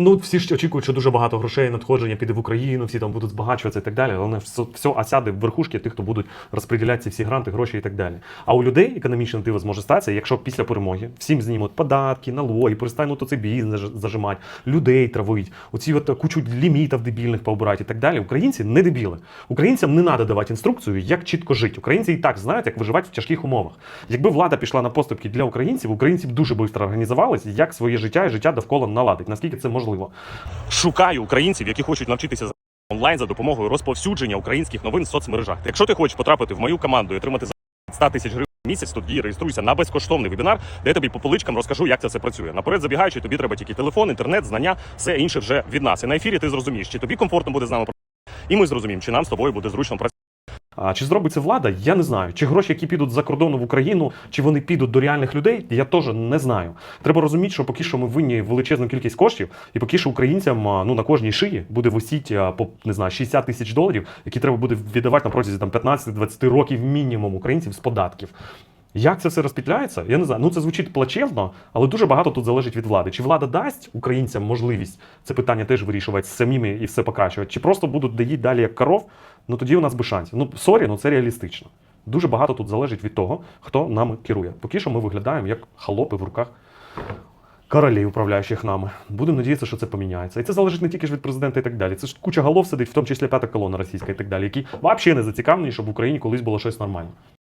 Ну, всі ж очікують, що дуже багато грошей надходження піде в Україну, всі там будуть збагачуватися і так далі. Але все, все осяде в верхушки тих, хто будуть розподіляти всі гранти, гроші і так далі. А у людей економічне диво зможе статися, якщо після перемоги всім знімуть податки, налоги, перестануть оцей бізнес зажимати, людей травить, оці от кучу лімітів дебільних пообирати і так далі. Українці не дебіли. Українцям не треба давати інструкцію, як чітко жити. Українці і так знають, як виживати в тяжких умовах. Якби влада пішла на поступки для українців, українці б дуже швидко організувалися, як своє життя і життя довкола наладить. Наскільки це можливо? Шукаю українців, які хочуть навчитися онлайн за допомогою розповсюдження українських новин в соцмережах. Якщо ти хочеш потрапити в мою команду і отримати за 100 тисяч гривень місяць, тоді реєструйся на безкоштовний вебінар, де я тобі по поличкам розкажу, як це все працює. Наперед забігаючи, тобі треба тільки телефон, інтернет, знання, все інше вже від нас. І на ефірі ти зрозумієш, чи тобі комфортно буде з нами працювати, і ми зрозуміємо, чи нам з тобою буде зручно працювати. А чи зробить це влада? Я не знаю. Чи гроші, які підуть за кордону в Україну, чи вони підуть до реальних людей, я теж не знаю. Треба розуміти, що поки що ми винні величезну кількість коштів, і поки що українцям ну на кожній шиї буде висіти а, по не знаю 60 тисяч доларів, які треба буде віддавати на протязі там 15-20 років мінімум українців з податків. Як це все розпітляється? Я не знаю. Ну це звучить плачевно, але дуже багато тут залежить від влади. Чи влада дасть українцям можливість це питання теж вирішувати самими і все покращувати, чи просто будуть доїти далі як коров? Ну тоді у нас би шансів. Ну сорі, ну це реалістично. Дуже багато тут залежить від того, хто нами керує. Поки що ми виглядаємо як халопи в руках королів, управляючих нами. Будемо надіятися, що це поміняється. І це залежить не тільки ж від президента і так далі. Це ж куча голов сидить, в тому числі п'ята колона російська і так далі, які взагалі не зацікавлені, щоб в Україні колись було щось нормальне.